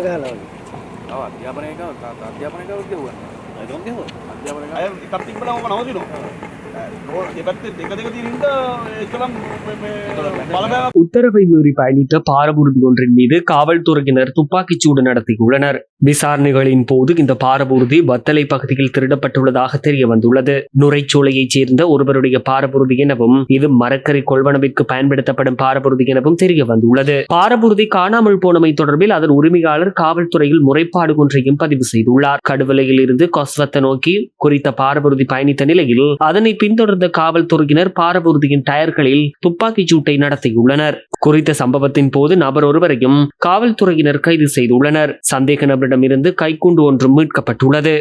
ಅಧ್ಯಾಪನೆ ಅಧ್ಯಾಪನೆ ಅಧ್ಯಾಪನೆ உத்தரவை மீறி பயணித்த பாரபூர்தி ஒன்றின் மீது காவல்துறையினர் துப்பாக்கிச்சூடு நடத்தியுள்ளனர். விசாரணைகளின் போது இந்த பாரபூர்தி வத்தலை பகுதியில் திருடப்பட்டுள்ளதாக தெரிய வந்துள்ளது. நுரைச்சோலையைச் சேர்ந்த ஒருவருடைய பாரபூர்தி எனவும் இது மரக்கரை கொள்வனவிற்கு பயன்படுத்தப்படும் பாரபூர்தி எனவும் தெரிய வந்துள்ளது. பாரபூர்தி காணாமல் போனமை தொடர்பில் அதன் உரிமையாளர் காவல்துறையில் முறைப்பாடு ஒன்றையும் பதிவு செய்துள்ளார். கடுவலையில் இருந்து கொஸ்வத்த நோக்கி குறித்த பாரபூர்தி பயணித்த நிலையில் அதனை பின் பின்தொடர்ந்த காவல்துறையினர் பாரபூர்தியின் டயர்களில் துப்பாக்கிச் சூட்டை நடத்தியுள்ளனர் குறித்த சம்பவத்தின் போது நபர் ஒருவரையும் காவல்துறையினர் கைது செய்துள்ளனர் சந்தேக நபரிடமிருந்து கைக்குண்டு ஒன்றும் மீட்கப்பட்டுள்ளது